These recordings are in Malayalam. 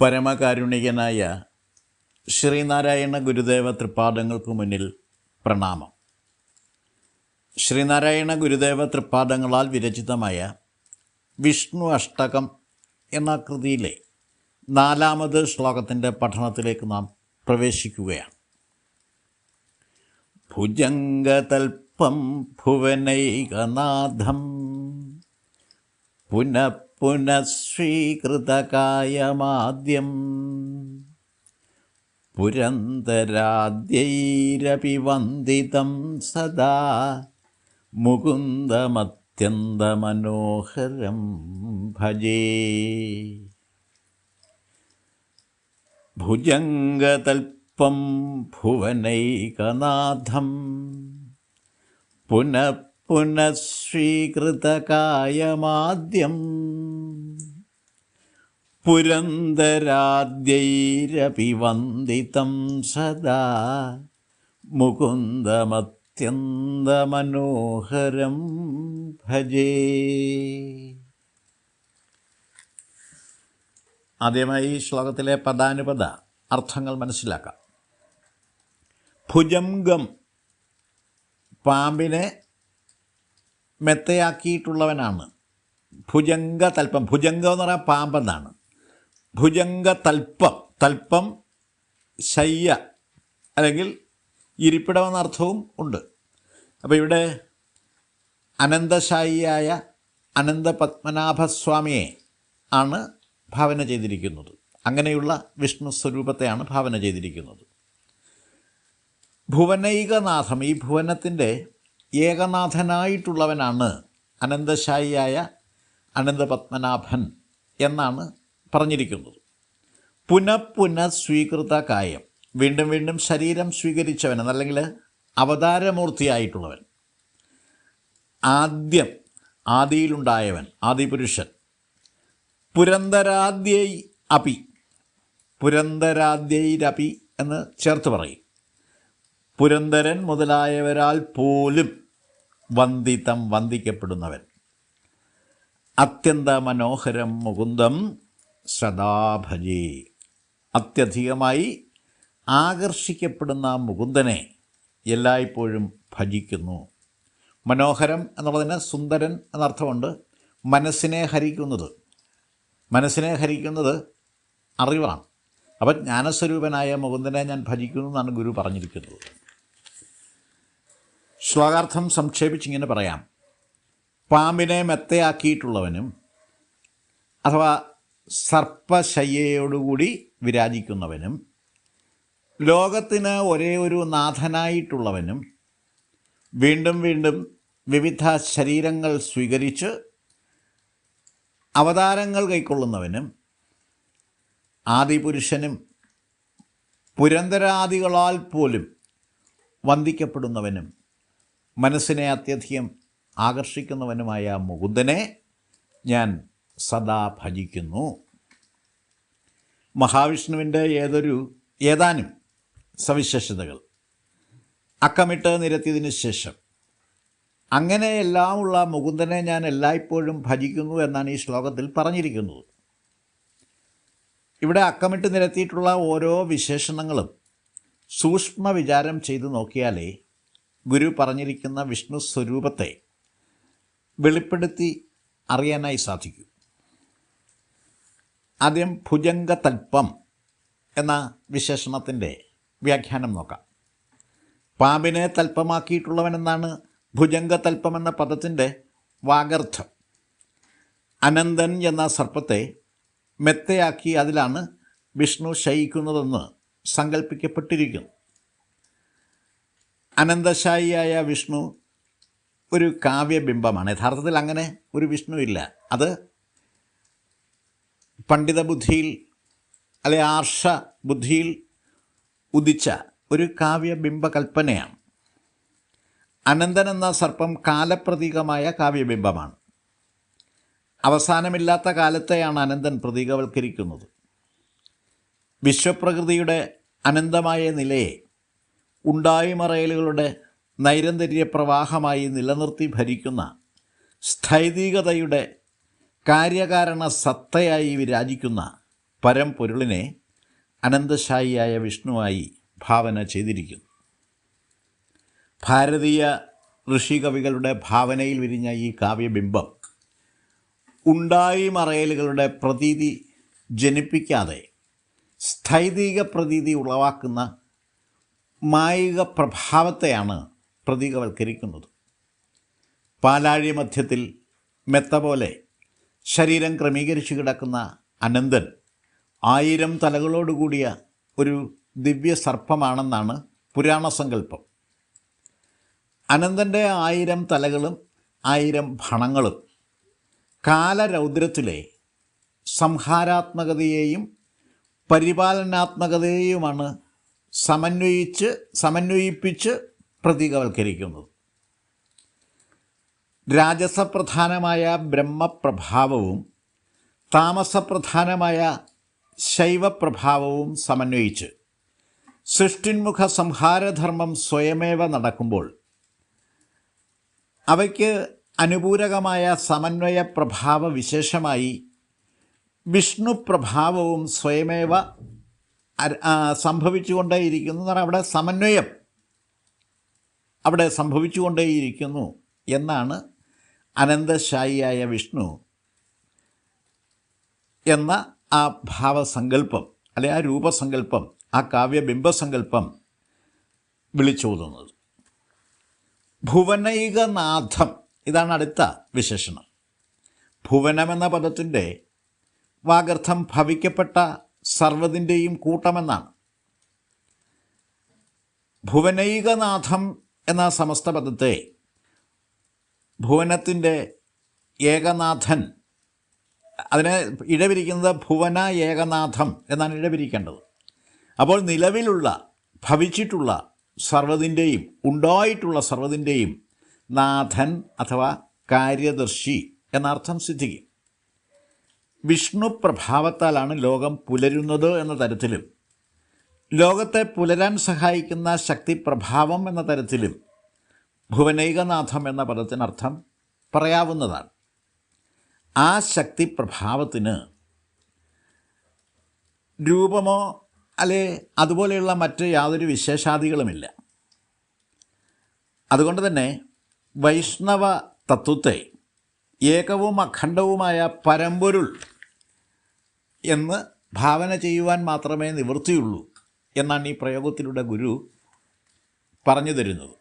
പരമകാരുണികനായ ശ്രീനാരായണ ഗുരുദേവ തൃപ്പാദങ്ങൾക്ക് മുന്നിൽ പ്രണാമം. ശ്രീനാരായണ ഗുരുദേവ തൃപ്പാദങ്ങളാൽ വിരചിതമായ വിഷ്ണു അഷ്ടകം എന്ന കൃതിയിലെ നാലാമത് ശ്ലോകത്തിന്റെ പഠനത്തിലേക്ക് നാം പ്രവേശിക്കുകയാണ്. ഭുജംഗതൽപ്പം ഭുവനൈകനാഥം പുനഃ പുനഃസ്വീകൃതകായമാദ്യം പുരന്തരാദ്യൈരപി വന്ദിതം സദാ മുകുന്ദമത്യന്തമനോഹരം ഭജേ. ഭുജംഗതൽപ്പം ഭുവനൈകനാഥം പുനഃ പുനഃസ്വീകൃതകായമാദ്യം പുരന്തരാദ്യൈരപി വന്ദിതം സദാ മുകുന്ദമത്യന്തമനോഹരം ഭജേ. ആദ്യമായി ഈ ശ്ലോകത്തിലെ പദാനുപദ അർത്ഥങ്ങൾ മനസ്സിലാക്കാം. ഭുജംഗം പാമ്പിനെ മെത്തയാക്കിയിട്ടുള്ളവനാണ്. ഭുജംഗ തൽപ്പം ഭുജംഗം എന്ന് പറഞ്ഞാൽ പാമ്പെന്നാണ്. ഭുജംഗ തൽപ്പം തൽപ്പം ശയ്യ അല്ലെങ്കിൽ ഇരിപ്പിടം എന്ന അർത്ഥവും ഉണ്ട്. അപ്പോൾ ഇവിടെ അനന്തശായിയായ അനന്ത പത്മനാഭസ്വാമിയെ ആണ് ഭാവന ചെയ്തിരിക്കുന്നത്. അങ്ങനെയുള്ള വിഷ്ണു സ്വരൂപത്തെയാണ് ഭാവന ചെയ്തിരിക്കുന്നത്. ഭുവനൈകനാഥം ഈ ഭുവനത്തിന്റെ ഏകനാഥനായിട്ടുള്ളവനാണ് അനന്തശായിയായ അനന്തപത്മനാഭൻ എന്നാണ് പറഞ്ഞിരിക്കുന്നത്. പുനഃപുന സ്വീകൃത കായം വീണ്ടും വീണ്ടും ശരീരം സ്വീകരിച്ചവൻ അല്ലെങ്കിൽ അവതാരമൂർത്തിയായിട്ടുള്ളവൻ. ആദ്യം ആദിയിലുണ്ടായവൻ ആദിപുരുഷൻ. പുരന്തരാദ്യൈ അപി പുരന്തരാദ്യൈരപി എന്ന് ചേർത്ത് പറയും. പുരന്തരൻ മുതലായവരാൽ പോലും വന്ദിതം വന്ദിക്കപ്പെടുന്നവൻ. അത്യന്ത മനോഹരം മുകുന്ദം സദാഭജി അത്യധികമായി ആകർഷിക്കപ്പെടുന്ന മുകുന്ദനെ എല്ലായ്പ്പോഴും ഭജിക്കുന്നു. മനോഹരം എന്നുള്ളതിന് സുന്ദരൻ എന്നർത്ഥമുണ്ട്. മനസ്സിനെ ഹരിക്കുന്നത്. മനസ്സിനെ ഹരിക്കുന്നത് അറിവാണ്. അപ്പം ജ്ഞാനസ്വരൂപനായ മുകുന്ദനെ ഞാൻ ഭജിക്കുന്നു എന്നാണ് ഗുരു പറഞ്ഞിരിക്കുന്നത്. ശ്ലോകാർത്ഥം സംക്ഷേപിച്ചിങ്ങനെ പറയാം. പാമ്പിനെ മെത്തയാക്കിയിട്ടുള്ളവനും അഥവാ സർപ്പശയ്യയോടുകൂടി വിരാജിക്കുന്നവനും ലോകത്തിന് ഒരേ ഒരു നാഥനായിട്ടുള്ളവനും വീണ്ടും വീണ്ടും വിവിധ ശരീരങ്ങൾ സ്വീകരിച്ച് അവതാരങ്ങൾ കൈക്കൊള്ളുന്നവനും ആദിപുരുഷനും പുരന്തരാദികളാൽ പോലും വന്ദിക്കപ്പെടുന്നവനും മനസ്സിനെ അത്യധികം ആകർഷിക്കുന്നവനുമായ മുകുന്ദനെ ഞാൻ സദാ ഭജിക്കുന്നു. മഹാവിഷ്ണുവിന്റെ ഏതൊരു ഏതാനും സവിശേഷതകൾ. അക്കമിട്ട് നിരത്തിയതിനു ശേഷം അങ്ങനെയെല്ലാമുള്ള മുകുന്ദനെ ഞാൻ എല്ലായ്പ്പോഴും ഭജിക്കുന്നു എന്നാണ് ഈ ശ്ലോകത്തിൽ പറഞ്ഞിരിക്കുന്നത്. ഇവിടെ അക്കമിട്ട് നിരത്തിയിട്ടുള്ള ഓരോ വിശേഷണങ്ങളും സൂക്ഷ്മ വിചാരം ചെയ്തു നോക്കിയാലേ ഗുരു പറഞ്ഞിരിക്കുന്ന വിഷ്ണു സ്വരൂപത്തെ വെളിപ്പെടുത്തി അറിയാനായി സാധിക്കൂ. ആദ്യം ഭുജംഗതൽപ്പം എന്ന വിശേഷണത്തിന്റെ വ്യാഖ്യാനം നോക്കാം. പാമ്പിനെ തൽപ്പമാക്കിയിട്ടുള്ളവനെന്നാണ് ഭുജംഗതൽപ്പം എന്ന പദത്തിന്റെ വാഗർത്ഥം. അനന്തൻ എന്ന സർപ്പത്തെ മെത്തയാക്കി അതിലാണ് വിഷ്ണു ശയിക്കുന്നതെന്ന് സങ്കല്പിക്കപ്പെട്ടിരിക്കുന്നു അനന്തശായിയായ വിഷ്ണു ഒരു കാവ്യബിംബമാണ്. യഥാർത്ഥത്തിൽ അങ്ങനെ ഒരു വിഷ്ണു ഇല്ല. അത് പണ്ഡിതബുദ്ധിയിൽ അല്ലെ ആർഷ ബുദ്ധിയിൽ ഉദിച്ച ഒരു കാവ്യബിംബ കൽപ്പനയാണ് അനന്തൻ എന്ന സർപ്പം കാലപ്രതീകമായ കാവ്യബിംബമാണ്. അവസാനമില്ലാത്ത കാലത്തെയാണ് അനന്തൻ പ്രതീകവൽക്കരിക്കുന്നത്. വിശ്വപ്രകൃതിയുടെ അനന്തമായ നിലയെ ഉണ്ടായിമറയലുകളുടെ നൈരന്തര്യ പ്രവാഹമായി നിലനിർത്തി ഭരിക്കുന്ന സ്ഥൈതികതയുടെ കാര്യകാരണ സത്തയായി വിരാജിക്കുന്ന പരംപൊരുളിനെ അനന്തശായിയായ വിഷ്ണുവായി ഭാവന ചെയ്തിരിക്കുന്നു. ഭാരതീയ ഋഷികവികളുടെ ഭാവനയിൽ വിരിഞ്ഞ ഈ കാവ്യബിംബം ഉണ്ടായി മറയലുകളുടെ പ്രതീതി ജനിപ്പിക്കാതെ സ്ഥൈതിക പ്രതീതി ഉളവാക്കുന്ന മായിക പ്രഭാവത്തെയാണ് പ്രതീകവൽക്കരിക്കുന്നത്. പാലാഴി മധ്യത്തിൽ മെത്ത പോലെ ശരീരം ക്രമീകരിച്ചു കിടക്കുന്ന അനന്തൻ ആയിരം തലകളോടുകൂടിയ ഒരു ദിവ്യ സർപ്പമാണെന്നാണ് പുരാണ സങ്കല്പം. അനന്തന്റെ ആയിരം തലകളും ആയിരം ഭണങ്ങളും കാലരൗദ്രത്തിലെ സംഹാരാത്മകതയെയും പരിപാലനാത്മകതയെയുമാണ് സമന്വയിച്ച് സമന്വയിപ്പിച്ച് പ്രതീകവൽക്കരിക്കുന്നത് രാജസപ്രധാനമായ ബ്രഹ്മപ്രഭാവവും താമസപ്രധാനമായ ശൈവപ്രഭാവവും സമന്വയിച്ച് സൃഷ്ടിന്മുഖ സംഹാരധർമ്മം സ്വയമേവ നടക്കുമ്പോൾ അവയ്ക്ക് അനുപൂരകമായ സമന്വയ പ്രഭാവ വിശേഷമായി വിഷ്ണുപ്രഭാവവും സ്വയമേവ സംഭവിച്ചുകൊണ്ടേയിരിക്കുന്നു അവിടെ സമന്വയം. അവിടെ സംഭവിച്ചുകൊണ്ടേയിരിക്കുന്നു എന്നാണ് അനന്തശായിയായ വിഷ്ണു എന്ന ആ ഭാവസങ്കല്പം അല്ലെ ആ രൂപസങ്കല്പം ആ കാവ്യബിംബസങ്കല്പം വിളിച്ചോതുന്നത്. ഭുവനൈകനാഥം ഇതാണ് അടുത്ത വിശേഷണം. ഭുവനമെന്ന പദത്തിന്റെ വാഗർത്ഥം ഭവിക്കപ്പെട്ട സർവതിന്റെയും കൂട്ടമെന്നാണ്. ഭുവനൈകനാഥം എന്ന സമസ്ത പദത്തെ ഭുവനത്തിന്റെ ഏകനാഥൻ അതിനെ ഇഴവിരിക്കുന്നത് ഭുവന ഏകനാഥം എന്നാണ് ഇഴവിരിക്കേണ്ടത് അപ്പോൾ നിലവിലുള്ള ഭവിച്ചിട്ടുള്ള സർവതിന്റെയും ഉണ്ടായിട്ടുള്ള സർവതിന്റെയും നാഥൻ അഥവാ കാര്യദർശി എന്നർത്ഥം സിദ്ധിക്കും. വിഷ്ണു പ്രഭാവത്താലാണ് ലോകം പുലരുന്നത് എന്ന തരത്തിലും ലോകത്തെ പുലരാൻ സഹായിക്കുന്ന ശക്തി പ്രഭാവം എന്ന തരത്തിലും ഭുവനൈകനാഥം എന്ന പദത്തിനർത്ഥം പറയാവുന്നതാണ്. ആ ശക്തി പ്രഭാവത്തിന് രൂപമോ അല്ലെ അതുപോലെയുള്ള മറ്റ് യാതൊരു വിശേഷാദികളുമില്ല. അതുകൊണ്ട് തന്നെ വൈഷ്ണവ തത്വത്തെ ഏകവും അഖണ്ഡവുമായ പരമ്പൊരുൾ എന്ന് ഭാവന ചെയ്യുവാൻ മാത്രമേ നിവൃത്തിയുള്ളൂ എന്നാണ് ഈ പ്രയോഗത്തിലൂടെ ഗുരു പറഞ്ഞു തരുന്നത്.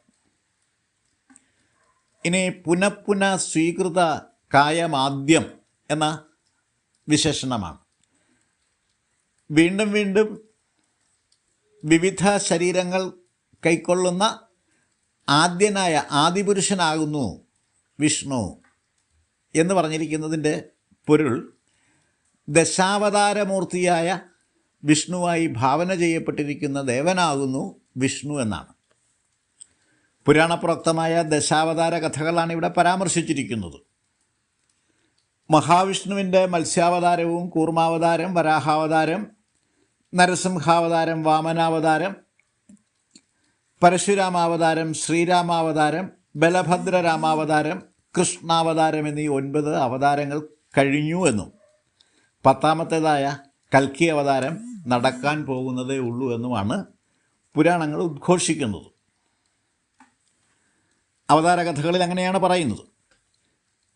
ഇനി പുനഃപുന സ്വീകൃത കായമാദ്യം എന്ന വിശേഷണമാണ്. വീണ്ടും വീണ്ടും വിവിധ ശരീരങ്ങൾ കൈക്കൊള്ളുന്ന ആദ്യനായ ആദിപുരുഷനാകുന്നു വിഷ്ണു എന്ന് പറഞ്ഞിരിക്കുന്നതിന്റെ പൊരുൾ ദശാവതാരമൂർത്തിയായ വിഷ്ണുവായി ഭാവന ചെയ്യപ്പെട്ടിരിക്കുന്ന ദേവനാകുന്നു വിഷ്ണു എന്നാണ്. പുരാണപ്രോക്തമായ ദശാവതാര കഥകളാണ് ഇവിടെ പരാമർശിച്ചിരിക്കുന്നത്. മഹാവിഷ്ണുവിന്റെ മത്സ്യാവതാരവും കൂർമാവതാരം വരാഹാവതാരം നരസിംഹാവതാരം വാമനാവതാരം പരശുരാമാവതാരം ശ്രീരാമാവതാരം ബലഭദ്രരാമാവതാരം കൃഷ്ണാവതാരം എന്നീ ഒൻപത് അവതാരങ്ങൾ കഴിഞ്ഞു എന്നും പത്താമത്തേതായ കൽക്കി അവതാരം നടക്കാൻ പോകുന്നതേ ഉള്ളൂ എന്നുമാണ് പുരാണങ്ങൾ ഉദ്ഘോഷിക്കുന്നത്. അവതാര കഥകളിൽ അങ്ങനെയാണ് പറയുന്നത്.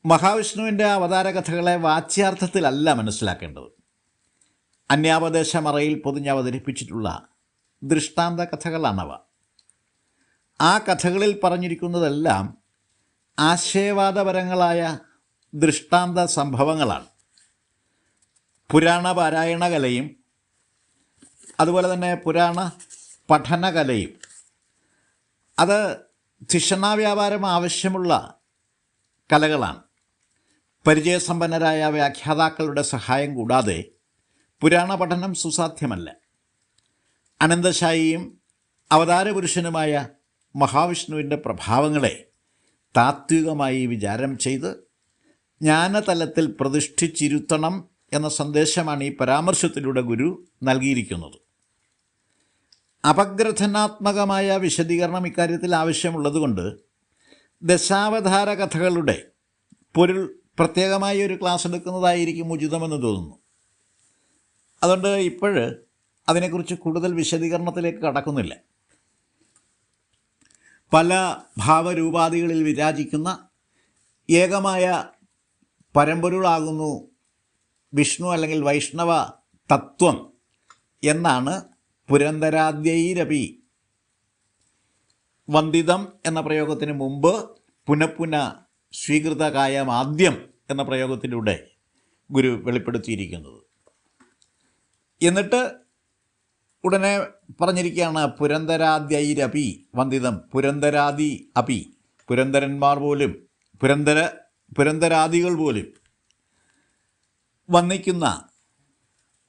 മഹാവിഷ്ണുവിന്റെ അവതാര കഥകളെ വാച്യാർത്ഥത്തിലല്ല മനസ്സിലാക്കേണ്ടത്. അന്യാപദേശമറയിൽ പൊതിഞ്ഞ് അവതരിപ്പിച്ചിട്ടുള്ള ദൃഷ്ടാന്ത കഥകളാണവ. ആ കഥകളിൽ പറഞ്ഞിരിക്കുന്നതെല്ലാം ആശയവാദപരങ്ങളായ ദൃഷ്ടാന്ത സംഭവങ്ങളാണ്. പുരാണ പാരായണ കലയും അതുപോലെ തന്നെ പുരാണ പഠനകലയും. അത് ധിഷണാവ്യാപാരം ആവശ്യമുള്ള കലകളാണ്. പരിചയസമ്പന്നരായ വ്യാഖ്യാതാക്കളുടെ സഹായം കൂടാതെ പുരാണ പഠനം സുസാധ്യമല്ല. അനന്തശായിയും അവതാരപുരുഷനുമായ മഹാവിഷ്ണുവിന്റെ പ്രഭാവങ്ങളെ താത്വികമായി വിചാരം ചെയ്ത് ജ്ഞാനതലത്തിൽ പ്രതിഷ്ഠിച്ചിരുത്തണം എന്ന സന്ദേശമാണ് ഈ പരാമർശത്തിലൂടെ ഗുരു നൽകിയിരിക്കുന്നത്. അപഗ്രഥനാത്മകമായ വിശദീകരണം ഇക്കാര്യത്തിൽ ആവശ്യമുള്ളതുകൊണ്ട് ദശാവതാര കഥകളുടെ പൊരുൾ പ്രത്യേകമായി ഒരു ക്ലാസ് എടുക്കുന്നതായിരിക്കും ഉചിതമെന്ന് തോന്നുന്നു. അതുകൊണ്ട് ഇപ്പോൾ അതിനെക്കുറിച്ച് കൂടുതൽ വിശദീകരണത്തിലേക്ക് കടക്കുന്നില്ല. പല ഭാവരൂപാദികളിൽ വിരാജിക്കുന്ന ഏകമായ പരമ്പൊരുളാകുന്നു വിഷ്ണു അല്ലെങ്കിൽ വൈഷ്ണവ തത്വം എന്നാണ് പുരന്തരാദ്യൈരപി വന്ദിതം എന്ന പ്രയോഗത്തിന് മുമ്പ് പുനഃപുന സ്വീകൃതകായമാദ്യം എന്ന പ്രയോഗത്തിലൂടെ ഗുരു വെളിപ്പെടുത്തിയിരിക്കുന്നത്. എന്നിട്ട് ഉടനെ പറഞ്ഞിരിക്കുകയാണ് പുരന്തരാദ്യൈരപി വന്ദിതം പുരന്തരാദി അപി പുരന്തരന്മാർ പോലും പുരന്തര പുരന്തരാദികൾ പോലും. വന്നിക്കുന്ന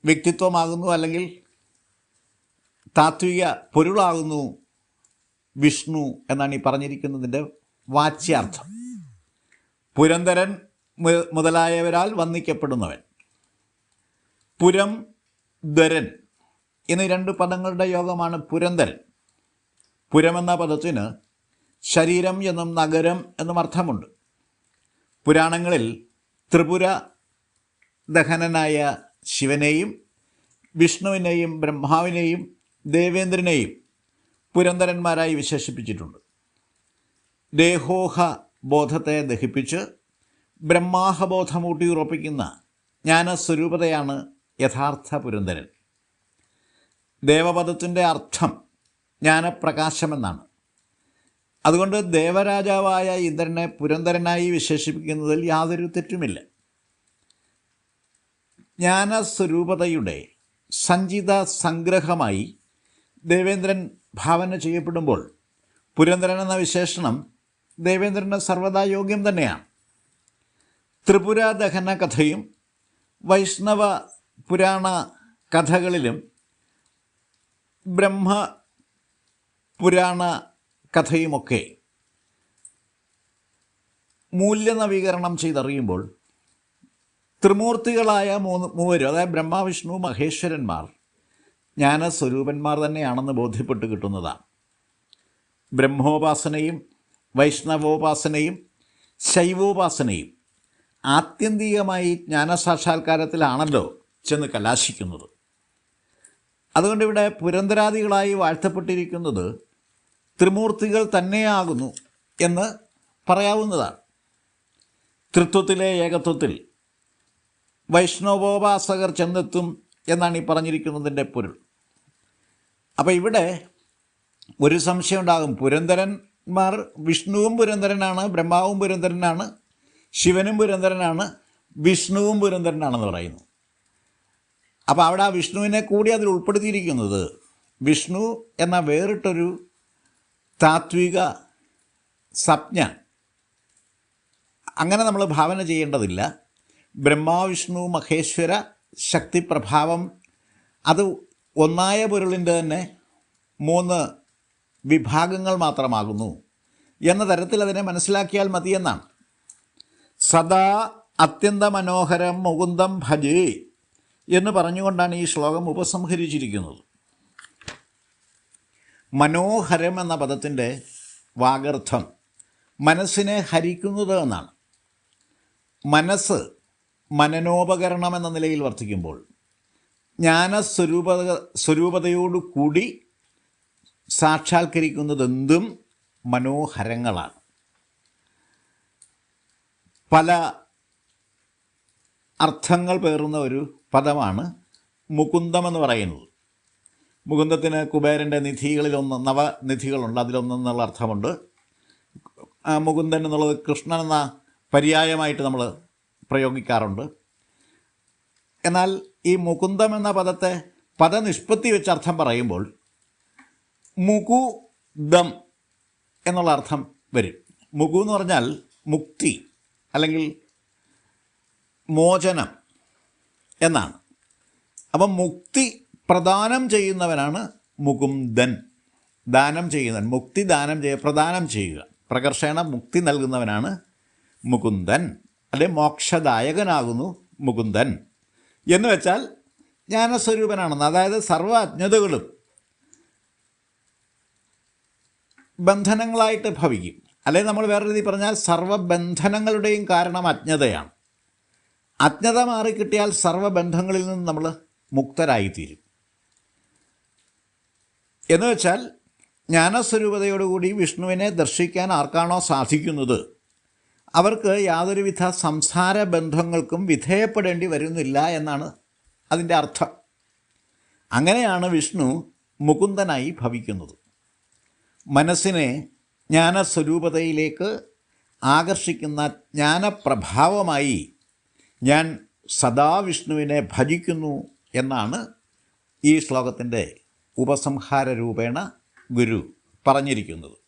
വ്യക്തിത്വമാകുന്നു അല്ലെങ്കിൽ താത്വിക പൊരുളാകുന്നു വിഷ്ണു എന്നാണ് ഈ പറഞ്ഞിരിക്കുന്നതിന്റെ വാച്യാർത്ഥം. പുരന്തരൻ മുതലായവരാൽ വന്ദിക്കപ്പെടുന്നവൻ. പുരം ധരൻ എന്നീ രണ്ട് പദങ്ങളുടെ യോഗമാണ് പുരന്തരൻ. പുരമെന്ന പദത്തിന് ശരീരം എന്നും നഗരം എന്നും അർത്ഥമുണ്ട്. പുരാണങ്ങളിൽ ത്രിപുര ദഹനനായ ശിവനെയും വിഷ്ണുവിനെയും ബ്രഹ്മാവിനെയും ദേവേന്ദ്രനെയും പുരന്തരന്മാരായി വിശേഷിപ്പിച്ചിട്ടുണ്ട്. ദേഹോഹ ബോധത്തെ ദഹിപ്പിച്ച് ബ്രഹ്മാഹബോധം ഉറപ്പിക്കുന്ന ജ്ഞാനസ്വരൂപതയാണ് യഥാർത്ഥ പുരന്തരൻ. ദേവപദത്തിന്റെ അർത്ഥം ജ്ഞാനപ്രകാശമെന്നാണ്. അതുകൊണ്ട് ദേവരാജാവായ ഇന്ദ്രനെ പുരന്തരനായി വിശേഷിപ്പിക്കുന്നതിൽ യാതൊരു തെറ്റുമില്ല. ജ്ഞാനസ്വരൂപതയുടെ സഞ്ചിത സംഗ്രഹമായി ദേവേന്ദ്രൻ ഭാവന ചെയ്യപ്പെടുമ്പോൾ പുരന്ദ്രൻ എന്ന വിശേഷണം ദേവേന്ദ്രന് സർവദാ യോഗ്യം തന്നെയാണ്. ത്രിപുര ദഹന കഥയും വൈഷ്ണവ പുരാണ കഥകളിലും ബ്രഹ്മ പുരാണ കഥയുമൊക്കെ മൂല്യനവീകരണം ചെയ്തറിയുമ്പോൾ ത്രിമൂർത്തികളായ മൂന്ന് മൂവരും അതായത് ബ്രഹ്മാവിഷ്ണു മഹേശ്വരന്മാർ. ജ്ഞാനസ്വരൂപന്മാർ തന്നെയാണെന്ന് ബോധ്യപ്പെട്ട് കിട്ടുന്നതാണ് ബ്രഹ്മോപാസനയും വൈഷ്ണവോപാസനയും ശൈവോപാസനയും ആത്യന്തികമായി ജ്ഞാനസാക്ഷാത്കാരത്തിലാണല്ലോ ചെന്ന് കലാശിക്കുന്നത്. അതുകൊണ്ട് ഇവിടെ പുരന്തരാദികളായി വാഴ്ത്തപ്പെട്ടിരിക്കുന്നത് ത്രിമൂർത്തികൾ തന്നെയാകുന്നു എന്ന് പറയാവുന്നതാണ്. തൃത്വത്തിലെ ഏകത്വത്തിൽ വൈഷ്ണവോപാസകർ ചെന്നെത്തും എന്നാണ് ഈ പറഞ്ഞിരിക്കുന്നതിന്റെ പൊരുൾ. അപ്പോൾ ഇവിടെ ഒരു സംശയം ഉണ്ടാകും. പുരന്തരന്മാർ വിഷ്ണുവും പുരന്തരനാണ് ബ്രഹ്മാവും പുരന്തരനാണ് ശിവനും പുരന്തരനാണ് വിഷ്ണുവും പുരന്തരനാണെന്ന് പറയുന്നു. അപ്പോൾ അവിടെ ആ വിഷ്ണുവിനെ കൂടി അതിൽ ഉൾപ്പെടുത്തിയിരിക്കുന്നത് വിഷ്ണു എന്ന വേറിട്ടൊരു താത്വിക സംജ്ഞ അങ്ങനെ നമ്മൾ ഭാവന ചെയ്യേണ്ടതില്ല. ബ്രഹ്മാവിഷ്ണു മഹേശ്വര ശക്തിപ്രഭാവം അത് ഒന്നായ പൊരുളിന്റെ തന്നെ മൂന്ന് വിഭാഗങ്ങൾ മാത്രമാകുന്നു എന്ന തരത്തിൽ അതിനെ മനസ്സിലാക്കിയാൽ മതിയെന്നാണ്. സദാ അത്യന്തമനോഹരം മുകുന്ദം ഭജേ എന്ന് പറഞ്ഞുകൊണ്ടാണ് ഈ ശ്ലോകം ഉപസംഹരിച്ചിരിക്കുന്നത്. മനോഹരം എന്ന പദത്തിന്റെ വാഗർത്ഥം മനസ്സിനെ ഹരിക്കുന്നത് എന്നാണ്. മനസ്സ് മനനോപകരണം എന്ന നിലയിൽ വർത്തിക്കുമ്പോൾ ജ്ഞാനസ്വരൂപ സ്വരൂപതയോടു കൂടി സാക്ഷാത്കരിക്കുന്നതെന്തും മനോഹരങ്ങളാണ്. പല അർത്ഥങ്ങൾ പേറുന്ന ഒരു പദമാണ് മുകുന്ദം എന്ന് പറയുന്നത്. മുകുന്ദത്തിന് കുബേരന്റെ നിധികളിലൊന്ന് നവനിധികളുണ്ട് അതിലൊന്നെന്നുള്ള അർത്ഥമുണ്ട്. മുകുന്ദൻ എന്നുള്ളത് കൃഷ്ണൻ എന്ന പര്യായമായിട്ട് നമ്മൾ പ്രയോഗിക്കാറുണ്ട്. എന്നാൽ ഈ മുകുന്ദം എന്ന പദത്തെ പദനിഷ്പത്തി വെച്ച് അർത്ഥം പറയുമ്പോൾ മുകുദം എന്നുള്ള അർത്ഥം വരും. മുകു എന്ന് പറഞ്ഞാൽ മുക്തി അല്ലെങ്കിൽ മോചനം എന്നാണ്. അപ്പം മുക്തി പ്രദാനം ചെയ്യുന്നവനാണ് മുകുന്ദൻ. ദാനം ചെയ്യുന്നവൻ മുക്തി ദാനം ചെയ്യുക പ്രദാനം ചെയ്യുക. പ്രകർഷണ മുക്തി നൽകുന്നവനാണ് മുകുന്ദൻ. അല്ലെ മോക്ഷദായകനാകുന്നു മുകുന്ദൻ. എന്ന് വെച്ചാൽ ജ്ഞാനസ്വരൂപനാണെന്ന്. അതായത് സർവ അജ്ഞതകളും ബന്ധനങ്ങളായിട്ട് ഭവിക്കും. അല്ലെങ്കിൽ നമ്മൾ വേറെ രീതി പറഞ്ഞാൽ സർവബന്ധനങ്ങളുടെയും കാരണം അജ്ഞതയാണ്. അജ്ഞത മാറിക്കിട്ടിയാൽ സർവബന്ധങ്ങളിൽ നിന്ന് നമ്മൾ മുക്തരായിത്തീരും. എന്ന് വെച്ചാൽ ജ്ഞാനസ്വരൂപതയോടുകൂടി വിഷ്ണുവിനെ ദർശിക്കാൻ ആർക്കാണോ സാധിക്കുന്നത്? അവർക്ക് യാതൊരുവിധ സംസാര ബന്ധങ്ങൾക്കും വിധേയപ്പെടേണ്ടി വരുന്നില്ല എന്നാണ് അതിന്റെ അർത്ഥം. അങ്ങനെയാണ് വിഷ്ണു മുകുന്ദനായി ഭവിക്കുന്നത്. മനസ്സിനെ ജ്ഞാനസ്വരൂപതയിലേക്ക് ആകർഷിക്കുന്ന ജ്ഞാനപ്രഭാവമായി ഞാൻ സദാ വിഷ്ണുവിനെ ഭജിക്കുന്നു എന്നാണ് ഈ ശ്ലോകത്തിന്റെ ഉപസംഹാര രൂപേണ ഗുരു പറഞ്ഞിരിക്കുന്നത്.